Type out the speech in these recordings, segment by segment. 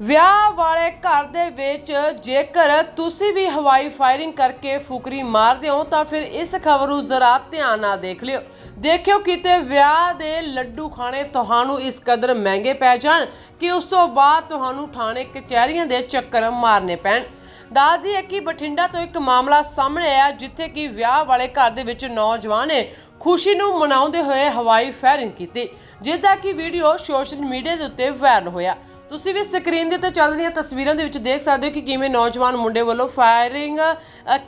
ਵਿਆਹ ਵਾਲੇ ਘਰ ਦੇ ਵਿੱਚ ਜੇਕਰ ਤੁਸੀਂ ਵੀ ਹਵਾਈ ਫਾਇਰਿੰਗ ਕਰਕੇ ਫੁਕਰੀ ਮਾਰਦੇ ਹੋ, ਤਾਂ ਫਿਰ ਇਸ ਖਬਰ ਨੂੰ ਜ਼ਰਾ ਧਿਆਨ ਨਾਲ ਦੇਖ ਲਿਓ। ਦੇਖਿਓ ਕਿਤੇ ਵਿਆਹ ਦੇ ਲੱਡੂ ਖਾਣੇ ਤੁਹਾਨੂੰ ਇਸ ਕਦਰ ਮਹਿੰਗੇ ਪੈ ਜਾਣ ਕਿ ਉਸ ਤੋਂ ਬਾਅਦ ਤੁਹਾਨੂੰ ਥਾਣੇ ਕਚਹਿਰੀਆਂ ਦੇ ਚੱਕਰ ਮਾਰਨੇ ਪੈਣ। ਦੱਸਦੀ ਹੈ ਕਿ ਬਠਿੰਡਾ ਤੋਂ ਇੱਕ ਮਾਮਲਾ ਸਾਹਮਣੇ ਆਇਆ, ਜਿੱਥੇ ਕਿ ਵਿਆਹ ਵਾਲੇ ਘਰ ਦੇ ਵਿੱਚ ਨੌਜਵਾਨ ਨੇ ਖੁਸ਼ੀ ਨੂੰ ਮਨਾਉਂਦੇ ਹੋਏ ਹਵਾਈ ਫਾਇਰਿੰਗ ਕੀਤੀ ਜਿਸ ਦਾ ਕਿ ਵੀਡੀਓ ਸੋਸ਼ਲ ਮੀਡੀਆ ਦੇ ਉੱਤੇ ਵਾਇਰਲ ਹੋਇਆ। ਤੁਸੀਂ ਵੀ ਸਕਰੀਨ ਦੇ ਉੱਤੇ ਚੱਲ ਰਹੀਆਂ ਤਸਵੀਰਾਂ ਦੇ ਵਿੱਚ ਦੇਖ ਸਕਦੇ ਹੋ ਕਿ ਕਿਵੇਂ ਨੌਜਵਾਨ ਮੁੰਡੇ ਵੱਲੋਂ ਫਾਇਰਿੰਗ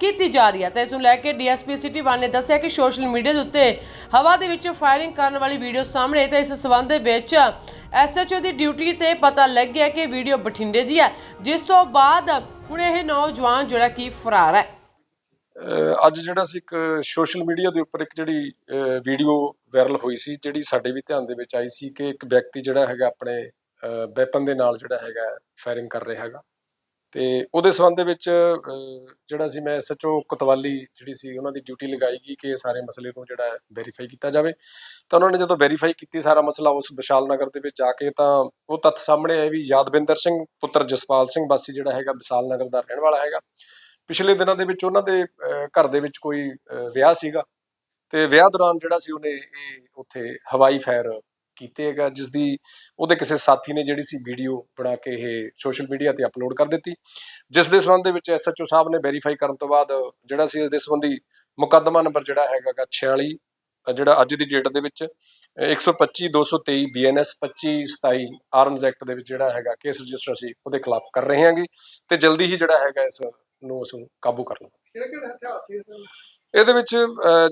ਕੀਤੀ ਜਾ ਰਹੀ ਹੈ। ਤੇ ਇਸ ਨੂੰ ਲੈ ਕੇ ਡੀਐਸਪੀ ਸਿਟੀ 1 ਨੇ ਦੱਸਿਆ ਕਿ ਸੋਸ਼ਲ ਮੀਡੀਆ ਦੇ ਉੱਤੇ ਹਵਾ ਦੇ ਵਿੱਚ ਫਾਇਰਿੰਗ ਕਰਨ ਵਾਲੀ ਵੀਡੀਓ ਸਾਹਮਣੇ ਆਈ। ਤੇ ਇਸ ਸਬੰਧ ਦੇ ਵਿੱਚ ਐਸਐਚਓ ਦੀ ਡਿਊਟੀ ਤੇ ਪਤਾ ਲੱਗ ਗਿਆ ਕਿ ਵੀਡੀਓ ਬਠਿੰਡੇ ਦੀ ਹੈ। ਜਿਸ ਤੋਂ ਬਾਅਦ ਹੁਣ ਇਹ ਨੌਜਵਾਨ ਜਿਹੜਾ ਕਿ ਫਰਾਰ ਹੈ। ਅੱਜ ਜਿਹੜਾ ਸੀ ਇੱਕ ਸੋਸ਼ਲ ਮੀਡੀਆ ਦੇ ਉੱਪਰ ਇੱਕ ਜਿਹੜੀ ਵੀਡੀਓ ਵਾਇਰਲ ਹੋਈ ਸੀ, ਜਿਹੜੀ ਸਾਡੇ ਵੀ ਧਿਆਨ ਦੇ ਵਿੱਚ ਆਈ ਸੀ ਕਿ ਇੱਕ ਵਿਅਕਤੀ ਜਿਹੜਾ ਹੈਗਾ ਆਪਣੇ ਵੈਪਨ ਦੇ ਨਾਲ ਜਿਹੜਾ ਹੈਗਾ ਫਾਇਰਿੰਗ ਕਰ ਰਿਹਾ ਹੈਗਾ। ਤੇ ਉਹਦੇ ਸੰਬੰਧ ਦੇ ਵਿੱਚ ਜਿਹੜਾ ਸੀ ਮੈਂ ਸੱਚੋ ਕੋਤਵਾਲੀ ਜਿਹੜੀ ਸੀ ਉਹਨਾਂ ਦੀ ਡਿਊਟੀ ਲਗਾਈ ਗਈ ਕਿ ਸਾਰੇ ਮਸਲੇ ਨੂੰ ਜਿਹੜਾ ਵੈਰੀਫਾਈ ਕੀਤਾ ਜਾਵੇ। ਤਾਂ ਉਹਨਾਂ ਨੇ ਜਦੋਂ ਵੈਰੀਫਾਈ ਕੀਤੀ ਸਾਰਾ ਮਸਲਾ ਉਸ ਵਿਸ਼ਾਲ ਨਗਰ ਦੇ ਵਿੱਚ ਜਾ ਕੇ, ਤਾਂ ਉਹ ਤੱਥ ਸਾਹਮਣੇ ਆਏ ਵੀ ਯਾਦਵਿੰਦਰ ਸਿੰਘ, ਪੁੱਤਰ ਜਸਪਾਲ ਸਿੰਘ ਵਾਸੀ ਜਿਹੜਾ ਹੈਗਾ ਵਿਸ਼ਾਲ ਨਗਰ ਦਾ ਰਹਿਣ ਵਾਲਾ ਹੈਗਾ। ਪਿਛਲੇ ਦਿਨਾਂ ਦੇ ਵਿੱਚ ਉਹਨਾਂ ਦੇ ਘਰ ਦੇ ਵਿੱਚ ਕੋਈ ਵਿਆਹ ਸੀਗਾ। ਤੇ ਵਿਆਹ ਦੌਰਾਨ ਜਿਹੜਾ ਸੀ ਉਹਨੇ ਇਹ ਉੱਥੇ ਹਵਾਈ ਫਾਇਰ ਕੀਤੇ ਹੈਗਾ ਜਿਸ ਦੀ ਉਹਦੇ ਕਿਸੇ ਸਾਥੀ ਨੇ ਜਿਹੜੀ ਸੀ ਵੀਡੀਓ ਬਣਾ ਕੇ ਇਹ ਸੋਸ਼ਲ ਮੀਡੀਆ ਤੇ ਅਪਲੋਡ ਕਰ ਦਿੱਤੀ। ਜਿਸ ਦੇ ਸੰਬੰਧ ਦੇ ਵਿੱਚ ਐਸਐਚਓ ਸਾਹਿਬ ਨੇ ਵੈਰੀਫਾਈ ਕਰਨ ਤੋਂ ਬਾਅਦ ਜਿਹੜਾ ਸੀ ਇਸ ਦੇ ਸੰਬੰਧੀ ਮੁਕੱਦਮਾ ਨੰਬਰ ਜਿਹੜਾ ਹੈਗਾ ਗਾ 46 ਜਿਹੜਾ ਅੱਜ ਦੀ ਡੇਟ ਦੇ ਵਿੱਚ ਅਹ, 125 223 ਬੀਐਨਐਸ 25 27 ਆਰਮਜ਼ ਐਕਟ ਦੇ ਵਿੱਚ ਜਿਹੜਾ ਹੈਗਾ ਕੇਸ ਰਜਿਸਟਰ ਸੀ ਉਹਦੇ ਖਿਲਾਫ ਕਰ ਰਹੇ ਹਾਂਗੇ ਤੇ ਜਲਦੀ ਹੀ ਜਿਹੜਾ ਹੈਗਾ ਇਸ ਨੂੰ ਅਸੀਂ ਕਾਬੂ ਕਰ ਲਵਾਂਗੇ। ਕਿਹੜੇ ਕਿਹੜੇ ਹਥਿਆਰ ਸੀ ਇਸ ਇਹਦੇ ਵਿੱਚ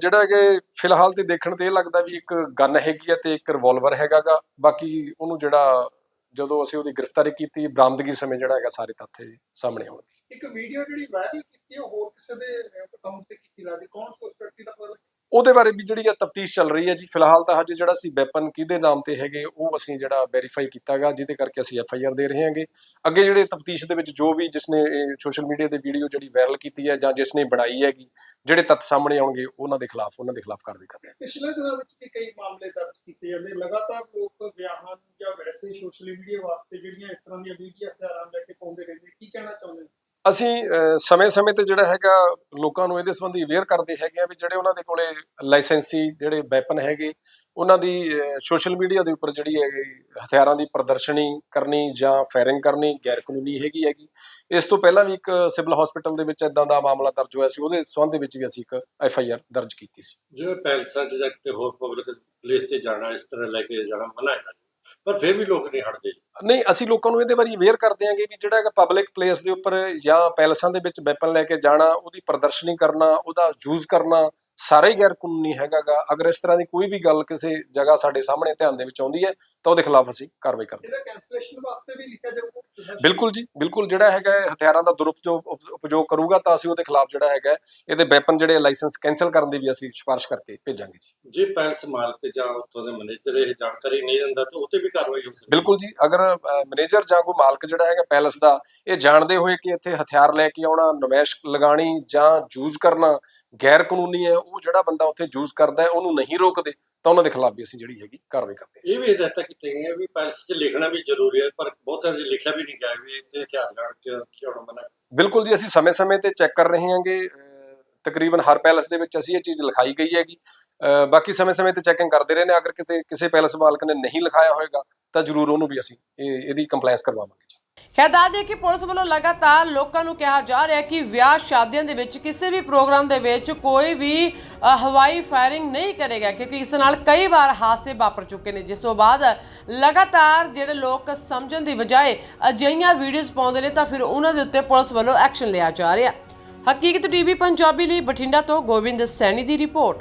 ਜਿਹੜਾ ਕਿ ਫਿਲਹਾਲ ਤੇ ਦੇਖਣ ਤੇ ਇਹ ਲੱਗਦਾ ਵੀ ਇੱਕ ਗਨ ਹੈਗੀ ਆ ਤੇ ਇੱਕ ਰਿਵਾਲਵਰ ਹੈਗਾਗਾ। ਬਾਕੀ ਉਹਨੂੰ ਜਿਹੜਾ ਜਦੋਂ ਅਸੀਂ ਉਹਦੀ ਗ੍ਰਿਫਤਾਰੀ ਕੀਤੀ, ਬਰਾਮਦਗੀ ਸਮੇਂ ਜਿਹੜਾ ਹੈਗਾ ਸਾਰੇ ਤੱਥ ਸਾਹਮਣੇ ਆਉਣਗੇ। ਇੱਕ ਵੀਡੀਓ ਜਿਹੜੀ ਵਾਇਰਲ ਕੀਤੀ ਉਹ ਹੋਰ ਕਿਸੇ ਦੇ ਅਕਾਊਂਟ ਤੇ ਕੀਤੀ ਲੱਗਦੀ? ਕੌਣ ਸੀ ਦਾ ਪਤਾ ਉਹਦੇ ਬਾਰੇ ਵੀ ਜਿਹੜੀ ਆ ਤਫਤੀਸ਼ ਚੱਲ ਰਹੀ ਹੈ ਜੀ। ਫਿਲਹਾਲ ਤਾਂ ਹਜੇ ਜਿਹੜਾ ਸੀ ਵੈਪਨ ਕਿਹਦੇ ਨਾਮ ਤੇ ਹੈਗੇ, ਉਹ ਅਸੀਂ ਜਿਹੜਾ ਵੈਰੀਫਾਈ ਕੀਤਾਗਾ, ਜਿਹਦੇ ਕਰਕੇ ਅਸੀਂ ਐਫ ਆਈ ਆਰ ਦੇ ਰਹੇ ਹਾਂਗੇ। ਅੱਗੇ ਜਿਹੜੇ ਤਫਤੀਸ਼ ਦੇ ਵਿੱਚ ਜੋ ਵੀ ਜਿਸਨੇ ਸੋਸ਼ਲ ਮੀਡੀਆ ਤੇ ਵੀਡੀਓ ਜਿਹੜੀ ਵਾਇਰਲ ਕੀਤੀ ਹੈ ਜਾਂ ਜਿਸਨੇ ਬਣਾਈ ਹੈਗੀ, ਜਿਹੜੇ ਤੱਥ ਸਾਹਮਣੇ ਆਉਣਗੇ, ਉਹਨਾਂ ਦੇ ਖਿਲਾਫ, ਉਹਨਾਂ ਦੇ ਖਿਲਾਫ ਕਾਰਵਾਈ ਕਰਾਂਗੇ ਪਿਛਲੇ ਦਿਨਾਂ ਵਿੱਚ ਵੀ ਕਈ ਮਾਮਲੇ ਦਰਜ ਕੀਤੇ ਜਾਂਦੇ। ਲਗਾਤਾਰ ਲੋਕ ਵਿਆਹਾਂ ਜਾਂ ਵੈਸੇ ਸੋਸ਼ਲ ਮੀਡੀਆ ਵਾਸਤੇ ਜਿਹੜੀਆਂ ਇਸ ਤਰ੍ਹਾਂ ਦੀਆਂ ਵੀਡੀਓ ਹਥਿਆਰਾਂ ਲੈ ਕੇ ਪਾਉਂਦੇ ਰਹਿੰਦੇ, ਕੀ ਕਹਿਣਾ ਚਾਹੁੰਦੇ ਅਸੀਂ ਸਮੇਂ-ਸਮੇਂ ਤੇ ਜਿਹੜਾ ਹੈਗਾ ਲੋਕਾਂ ਨੂੰ ਇਹਦੇ ਸੰਬੰਧੀ ਅਵੇਅਰ ਕਰਦੇ ਹੈਗੇ ਆ ਵੀ ਜਿਹੜੇ ਉਹਨਾਂ ਦੇ ਕੋਲੇ ਲਾਇਸੈਂਸੀ ਜਿਹੜੇ ਵੈਪਨ ਹੈਗੇ, ਉਹਨਾਂ ਦੀ ਸੋਸ਼ਲ ਮੀਡੀਆ ਦੇ ਉੱਪਰ ਜਿਹੜੀ ਹੈਗੀ ਹਥਿਆਰਾਂ ਦੀ ਪ੍ਰਦਰਸ਼ਨੀ ਕਰਨੀ ਜਾਂ ਫਾਇਰਿੰਗ ਕਰਨੀ ਗੈਰ ਕਾਨੂੰਨੀ ਹੈਗੀ ਹੈਗੀ। ਇਸ ਤੋਂ ਪਹਿਲਾਂ ਵੀ ਇੱਕ ਸਿਵਲ ਹਸਪੀਟਲ ਦੇ ਵਿੱਚ ਇਦਾਂ ਦਾ ਮਾਮਲਾ ਦਰਜ ਹੋਇਆ ਸੀ, ਉਹਦੇ ਸੰਬੰਧ ਦੇ ਵਿੱਚ ਵੀ ਅਸੀਂ ਇੱਕ ਐਫ ਆਈ ਆਰ ਦਰਜ ਕੀਤੀ ਸੀ। ਜਿਵੇਂ ਪੈਲਸਾਂ 'ਚ ਜਾਂ ਕਿਤੇ ਹੋਰ ਪਬਲਿਕ ਪਲੇਸ ਤੇ ਜਾਣਾ, ਇਸ ਤਰ੍ਹਾਂ ਲੈ ਕੇ ਜਾਣਾ ਮਨਾ ਪਰ ਫਿਰ ਵੀ ਲੋਕ ਨਹੀਂ ਹਟਦੇ। ਨਹੀਂ, ਅਸੀਂ ਲੋਕਾਂ ਨੂੰ ਇਹਦੇ ਬਾਰੇ ਅਵੇਅਰ ਕਰਦੇ ਆਂਗੇ ਵੀ ਜਿਹੜਾ ਹੈਗਾ ਪਬਲਿਕ ਪਲੇਸ ਦੇ ਉੱਪਰ ਜਾਂ ਪੈਲਸਾਂ ਦੇ ਵਿੱਚ ਵੈਪਨ ਲੈ ਕੇ ਜਾਣਾ, ਉਹਦੀ ਪ੍ਰਦਰਸ਼ਨੀ ਕਰਨਾ, ਉਹਦਾ ਯੂਜ਼ ਕਰਨਾ ਸਾਰਾ ਹੀ ਗੈਰ ਕਾਨੂੰਨੀ ਹੈਗਾਗਾ। ਅਗਰ ਇਸ ਤਰ੍ਹਾਂ ਦੀ ਕੋਈ ਵੀ ਗੱਲ ਕਿਸੇ ਜਗ੍ਹਾ ਸਾਡੇ ਸਾਹਮਣੇ ਧਿਆਨ ਦੇ ਵਿੱਚ ਆਉਂਦੀ ਹੈ ਤਾਂ ਉਹਦੇ ਖਿਲਾਫ ਅਸੀਂ ਕਾਰਵਾਈ ਕਰਦੇ ਹਾਂ। ਇਹਦਾ ਕੈਂਸਲੇਸ਼ਨ ਵਾਸਤੇ ਵੀ ਲਿਖਿਆ ਜਾਊਗਾ ਬਿਲਕੁਲ ਜੀ ਬਿਲਕੁਲ ਜਿਹੜਾ ਹੈਗਾ ਹੈ, ਹਥਿਆਰਾਂ ਦਾ ਦੁਰਉਪਯੋਗ ਉਪ- ਉਪਯੋਗ ਕਰੂਗਾ ਤਾਂ ਅਸੀਂ ਉਹਦੇ ਖਿਲਾਫ ਜਿਹੜਾ ਹੈਗਾ ਇਹਦੇ ਵੈਪਨ ਜਿਹੜੇ ਲਾਇਸੈਂਸ ਕੈਨਸਲ ਕਰਨ ਦੀ ਵੀ ਅਸੀਂ ਸਿਫਾਰਿਸ਼ ਕਰਕੇ ਭੇਜਾਂਗੇ ਜੀ। ਜੇ ਪੈਲਸ ਮਾਲਕ ਜਾਂ ਉੱਥੋਂ ਦੇ ਮੈਨੇਜਰ ਇਹ ਜਾਣਕਾਰੀ ਨਹੀਂ ਦਿੰਦਾ ਤਾਂ ਉੱਤੇ ਵੀ ਕਾਰਵਾਈ ਹੋ ਸਕਦੀ ਬਿਲਕੁਲ ਜੀ ਅਗਰ ਮੈਨੇਜਰ ਜਾਂ ਕੋਈ ਮਾਲਕ ਜਿਹੜਾ ਹੈਗਾ ਪੈਲਸ ਦਾ ਇਹ ਜਾਣਦੇ ਹੋਏ ਕਿ ਇੱਥੇ ਹਥਿਆਰ ਲੈ ਕੇ ਆਉਣਾ ਨਮੈਸ਼ ਲਗਾਣੀ ਜਾਂ ਯੂਜ਼ ਕਰਨਾ ਗੈਰ ਕਾਨੂੰਨੀ ਹੈ ਉਹ ਜਿਹੜਾ ਬੰਦਾ ਉੱਥੇ ਯੂਜ਼ ਕਰਦਾ ਹੈ ਉਹਨੂੰ ਨਹੀਂ ਰੋਕਦੇ ਤਾਂ ਉਹਨਾਂ ਦੇ ਖਿਲਾਫ ਵੀ ਅਸੀਂ ਜਿਹੜੀ ਹੈਗੀ ਕਾਰਵਾਈ ਕਰਦੇ ਹਾਂ। ਇਹ ਵੀ ਹਦਾਇਤਾਂ ਕੀਤੀਆਂ ਗਈਆਂ ਵੀ ਪੈਲਸ 'ਚ ਲਿਖਣਾ ਵੀ ਜ਼ਰੂਰੀ ਹੈ ਪਰ ਬਹੁਤਾਂ 'ਚ ਲਿਖਿਆ ਵੀ ਨਹੀਂ ਗਿਆ ਵੀ ਇੱਥੇ ਹਥਿਆਰ ਜਾਣ ਕੇ ਕਿਉਂ ਮਨਾ। ਬਿਲਕੁਲ ਜੀ ਅਸੀਂ ਸਮੇਂ-ਸਮੇਂ ਤੇ ਚੈੱਕ ਕਰ ਰਹੇ ਹਾਂਗੇ ਤਕਰੀਬਨ ਹਰ ਪੈਲਸ ਦੇ ਵਿੱਚ ਅਸੀਂ ਇਹ ਚੀਜ਼ ਲਿਖਾਈ ਗਈ ਹੈਗੀ। ਬਾਕੀ ਸਮੇਂ-ਸਮੇਂ ਤੇ ਚੈਕਿੰਗ ਕਰਦੇ ਰਹੇ ਨੇ ਅਗਰ ਕਿਤੇ ਕਿਸੇ ਪੈਲਸ ਮਾਲਕ ਨੇ ਨਹੀਂ ਲਿਖਾਇਆ ਹੋਏਗਾ ਤਾਂ ਜ਼ਰੂਰ ਉਹਨੂੰ ਵੀ ਅਸੀਂ ਇਹ ਇਹਦੀ ਕੰਪਲਾਈਂਸ ਕਰਵਾਵਾਂਗੇ। ਖੈਰ, ਦੱਸ ਦਈਏ ਕਿ ਪੁਲਿਸ ਵੱਲੋਂ ਲਗਾਤਾਰ ਲੋਕਾਂ ਨੂੰ ਕਿਹਾ ਜਾ ਰਿਹਾ ਹੈ ਕਿ ਵਿਆਹ ਸ਼ਾਦੀਆਂ ਦੇ ਵਿੱਚ ਕਿਸੇ ਵੀ ਪ੍ਰੋਗਰਾਮ ਦੇ ਵਿੱਚ ਕੋਈ ਵੀ ਹਵਾਈ ਫਾਇਰਿੰਗ ਨਹੀਂ ਕਰੇਗਾ ਕਿਉਂਕਿ ਇਸ ਨਾਲ ਕਈ ਵਾਰ ਹਾਦਸੇ ਵਾਪਰ ਚੁੱਕੇ ਨੇ। ਜਿਸ ਤੋਂ ਬਾਅਦ ਲਗਾਤਾਰ ਜਿਹੜੇ ਲੋਕ ਸਮਝਣ ਦੀ ਬਜਾਏ ਅਜਿਹੀਆਂ ਵੀਡੀਓਜ਼ ਪਾਉਂਦੇ ਨੇ, ਤਾਂ ਫਿਰ ਉਹਨਾਂ ਦੇ ਉੱਤੇ ਪੁਲਿਸ ਵੱਲੋਂ ਐਕਸ਼ਨ ਲਿਆ ਜਾ ਰਿਹਾ। ਹਕੀਕਤ ਟੀਵੀ ਪੰਜਾਬੀ ਲਈ ਬਠਿੰਡਾ ਤੋਂ ਗੋਬਿੰਦ ਸੈਣੀ ਦੀ ਰਿਪੋਰਟ।